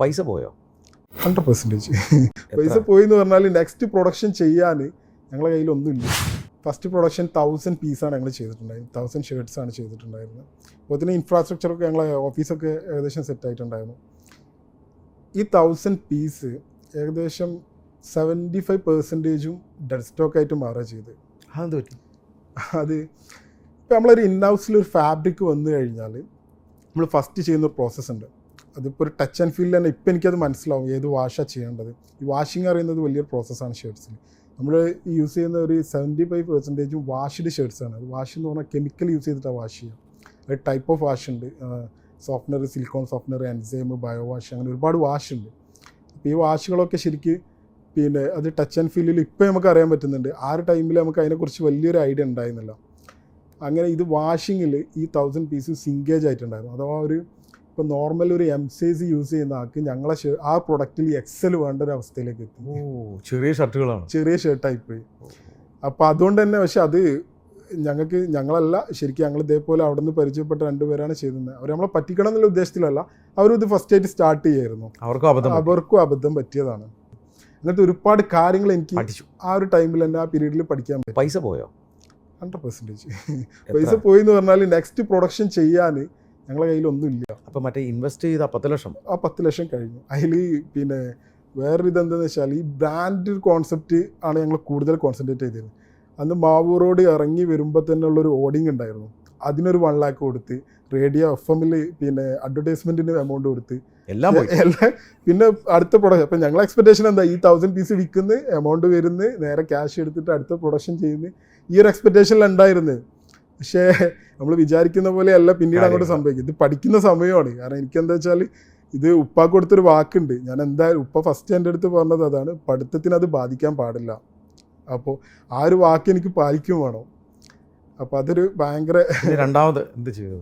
പൈസ പോയോ? Hundred percentage പൈസ പോയി എന്ന് പറഞ്ഞാൽ നെക്സ്റ്റ് പ്രൊഡക്ഷൻ ചെയ്യാൻ ഞങ്ങളുടെ കയ്യിൽ ഒന്നുമില്ല ഫസ്റ്റ് പ്രൊഡക്ഷൻ തൗസൻഡ് പീസാണ് ഞങ്ങൾ ചെയ്തിട്ടുണ്ടായിരുന്നത്. തൗസൻഡ് ഷർട്ട്സ് ആണ് ചെയ്തിട്ടുണ്ടായിരുന്നത്. അപ്പോൾ തന്നെ ഇൻഫ്രാസ്ട്രക്ചറൊക്കെ ഞങ്ങളെ ഓഫീസൊക്കെ ഏകദേശം സെറ്റ് ആയിട്ടുണ്ടായിരുന്നു. ഈ തൗസൻഡ് പീസ് ഏകദേശം സെവന്റി ഫൈവ് പെർസെന്റേജും ഡെഡ് സ്റ്റോക്കായിട്ട് മാറുക ചെയ്ത് അതെന്ത് പറ്റി? അത് ഇപ്പം നമ്മളൊരു ഇൻഹൗസിൽ ഒരു ഫാബ്രിക് വന്നു കഴിഞ്ഞാൽ നമ്മൾ ഫസ്റ്റ് ചെയ്യുന്ന ഒരു പ്രോസസ്സ് ഉണ്ട്. അതിപ്പോൾ ഒരു ടച്ച് ആൻഡ് ഫീൽ തന്നെ ഇപ്പം എനിക്കത് മനസ്സിലാവും ഏത് വാഷാണ് ചെയ്യേണ്ടത്. ഈ വാഷിംഗ് അറിയുന്നത് വലിയൊരു പ്രോസസ്സാണ് ഷർട്ട്സിൽ നമ്മൾ യൂസ് ചെയ്യുന്ന ഒരു സെവന്റി ഫൈവ് പെർസെന്റേജും വാഷ്ഡ് ഷർട്ട്സാണ് അത് വാഷ് എന്ന് പറഞ്ഞാൽ കെമിക്കൽ യൂസ് ചെയ്തിട്ടാണ് വാഷ് ചെയ്യുക ഒരു ടൈപ്പ് ഓഫ് വാഷ് ഉണ്ട്. Softener silicone softener enzyme bio wash അങ്ങനെ ഒരുപാട് വാഷ് ഉണ്ട്. അപ്പോൾ ഈ വാഷുകളൊക്കെ ശരിക്ക് പിന്നെ അത് ടച്ച് ആൻഡ് ഫീലിൽ ഇപ്പോൾ നമുക്ക് അറിയാൻ പറ്റുന്നുണ്ട്. ആ ഒരു ടൈമിൽ നമുക്ക് അതിനെക്കുറിച്ച് വലിയൊരു ഐഡിയ ഉണ്ടായിരുന്നില്ല. അങ്ങനെ ഇത് വാഷിങ്ങിൽ ഈ തൗസൻഡ് പീസ് സിങ്കേജ് ആയിട്ടുണ്ടായിരുന്നു. അഥവാ ഒരു ഇപ്പോൾ നോർമൽ ഒരു എം സി സി യൂസ് ചെയ്യുന്ന ആൾക്ക് ഞങ്ങളെ ആ പ്രൊഡക്റ്റിൽ എക്സൽ വേണ്ട ഒരു അവസ്ഥയിലേക്ക് എത്തി ചെറിയ ഷർട്ടുകളാണ്. ചെറിയ ഷർട്ടായി പോയി അപ്പോൾ അതുകൊണ്ട് തന്നെ പക്ഷെ അത് ഞങ്ങൾക്ക് ഞങ്ങളല്ല ശരിക്കും ഞങ്ങൾ ഇതേപോലെ അവിടെ നിന്ന് പരിചയപ്പെട്ട രണ്ടുപേരാണ് ചെയ്തത് അവർ നമ്മളെ പറ്റിക്കണം എന്നുള്ള ഉദ്ദേശത്തിലല്ല അവരും ഇത് ഫസ്റ്റ് ആയിട്ട് സ്റ്റാർട്ട് ചെയ്യായിരുന്നു. അവർക്കും അബദ്ധം അവർക്കും അബദ്ധം പറ്റിയതാണ്. എന്നിട്ട് ഒരുപാട് കാര്യങ്ങൾ എനിക്ക് പഠിച്ചു. ആ ഒരു ടൈമിൽ തന്നെ ആ പീരീഡിൽ പഠിക്കാൻ പറ്റും. പൈസ പോയോ? Hundred percentage? പൈസ പോയി എന്ന് പറഞ്ഞാൽ നെക്സ്റ്റ് പ്രൊഡക്ഷൻ ചെയ്യാൻ ഞങ്ങളെ കയ്യിൽ ഒന്നുമില്ല അപ്പൊ മറ്റേ ഇൻവെസ്റ്റ് ചെയ്ത പത്ത് ലക്ഷം. ആ പത്ത് ലക്ഷം കഴിഞ്ഞു. അതിൽ പിന്നെ വേറൊരു ഇതെന്താണെന്ന് വെച്ചാൽ ഈ ബ്രാൻഡ് കോൺസെപ്റ്റ് ആണ് ഞങ്ങൾ കൂടുതൽ കോൺസെൻട്രേറ്റ് ചെയ്തത്. അന്ന് മാവൂർ റോഡ് ഇറങ്ങി വരുമ്പോൾ തന്നെ ഉള്ളൊരു ഓഡിങ് ഉണ്ടായിരുന്നു. അതിനൊരു വൺ ലാക്ക് കൊടുത്ത് റേഡിയോ എഫ് എമ്മിൽ പിന്നെ അഡ്വർടൈസ്മെന്റിന് എമൗണ്ട് കൊടുത്ത്. എല്ലാം എല്ലാം പിന്നെ അടുത്ത പ്രൊഡക്ഷൻ അപ്പം ഞങ്ങളെ എക്സ്പെക്ടേഷൻ എന്താ? ഈ തൗസൻഡ് പീസ് വിൽക്കുന്നു എമൗണ്ട് വരുന്നു നേരെ ക്യാഷ് എടുത്തിട്ട് അടുത്ത പ്രൊഡക്ഷൻ ചെയ്യുന്നു. ഈ ഒരു എക്സ്പെക്ടേഷനിൽ ഉണ്ടായിരുന്നു പക്ഷേ നമ്മൾ വിചാരിക്കുന്ന പോലെയല്ല പിന്നീട് അങ്ങോട്ട്. സംഭവിക്കും. ഇത് പഠിക്കുന്ന സമയമാണ്. കാരണം എനിക്കെന്താ വെച്ചാൽ ഇത് ഉപ്പാക്ക് കൊടുത്തൊരു വാക്കുണ്ട്. ഞാൻ എന്തായാലും ഉപ്പ ഫസ്റ്റ് എന്റെ അടുത്ത് പറഞ്ഞത് അതാണ് പഠിത്തത്തിന് അത് ബാധിക്കാൻ പാടില്ല. അപ്പോൾ ആ ഒരു വാക്ക് എനിക്ക് പാലിക്കും വേണം. അപ്പോൾ അതൊരു ഭയങ്കര രണ്ടാമത് എന്ത് ചെയ്തു?